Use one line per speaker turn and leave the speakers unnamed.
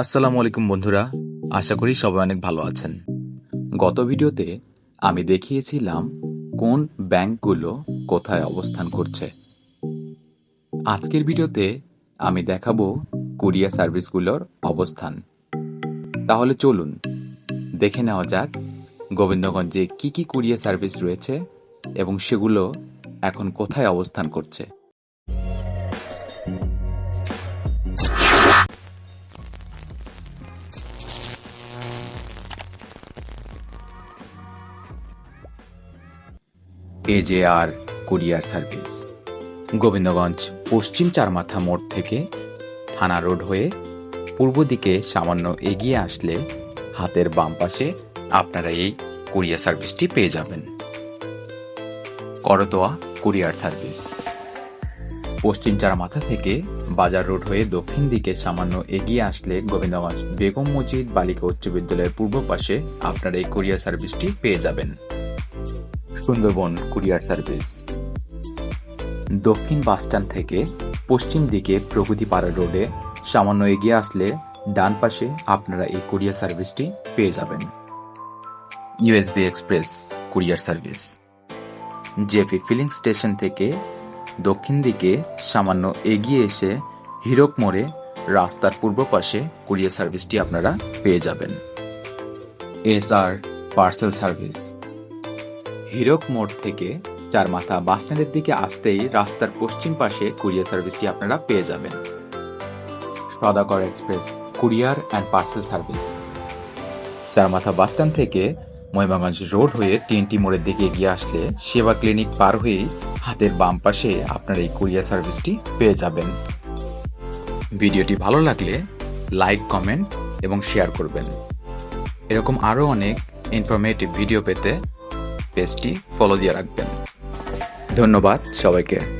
আসসালামু আলাইকুম বন্ধুরা, আশা করি সবাই অনেক ভালো আছেন। গত ভিডিওতে আমি দেখিয়েছিলাম কোন ব্যাংকগুলো কোথায় অবস্থান করছে। আজকের ভিডিওতে আমি দেখাবো কুরিয়ার সার্ভিসগুলোর অবস্থান। তাহলে চলুন, দেখে নেওয়া যাক গোবিন্দগঞ্জে কি কি কুরিয়ার সার্ভিস রয়েছে এবং সেগুলো এখন কোথায় অবস্থান করছে। এজেআর কুরিয়ার সার্ভিস গোবিন্দগঞ্জ পশ্চিম চারমাথা মোড় থেকে থানা রোড হয়ে পূর্ব দিকে সামান্য এগিয়ে আসলে হাতের বাম পাশে আপনারা এই কুরিয়ার সার্ভিসটি পেয়ে যাবেন। করতোয়া কুরিয়ার সার্ভিস পশ্চিম চারমাথা থেকে বাজার রোড হয়ে দক্ষিণ দিকে সামান্য এগিয়ে আসলে গোবিন্দগঞ্জ বেগম মসজিদ বালিকা উচ্চ বিদ্যালয়ের পূর্ব পাশে আপনারা এই কুরিয়ার সার্ভিসটি পেয়ে যাবেন। Sundarban courier service. দক্ষিণ বাসস্ট্যান্ড থেকে পশ্চিম দিকে প্রগতিপাড়া রোডে সামান্য এগিয়ে আসলে ডান পাশে আপনারা এই কুরিয়ার সার্ভিসটি পেয়ে যাবেন। USB express courier service. জেফি filling station থেকে দক্ষিণ দিকে সামান্য এগিয়ে এসে হিরক মোড়ে রাস্তার পূর্ব পাশে কুরিয়ার সার্ভিসটি আপনারা পেয়ে যাবেন। S R parcel service. Hirak মোড় থেকে চার মাথা বাসস্ট্যান্ডের দিকে আসতেই রাস্তার পশ্চিম পাশে কুরিয়ার সার্ভিসটি আপনারা পেয়ে যাবেন। Sadakar express, courier and parcel service. চার মাথা বাসস্ট্যান্ড থেকে ময়মাগঞ্জ রোড হয়ে টিএনটি মোড়ের দিকে এগিয়ে আসলে সেবা ক্লিনিক পার হয়েই হাতের বাম পাশে আপনার এই কুরিয়ার সার্ভিসটি পেয়ে যাবেন। ভিডিওটি ভালো লাগলে লাইক, কমেন্ট এবং শেয়ার করবেন। এরকম আরও অনেক ইনফরমেটিভ ভিডিও পেতে পেজটি ফলো দিয়ে রাখবেন। ধন্যবাদ সবাইকে।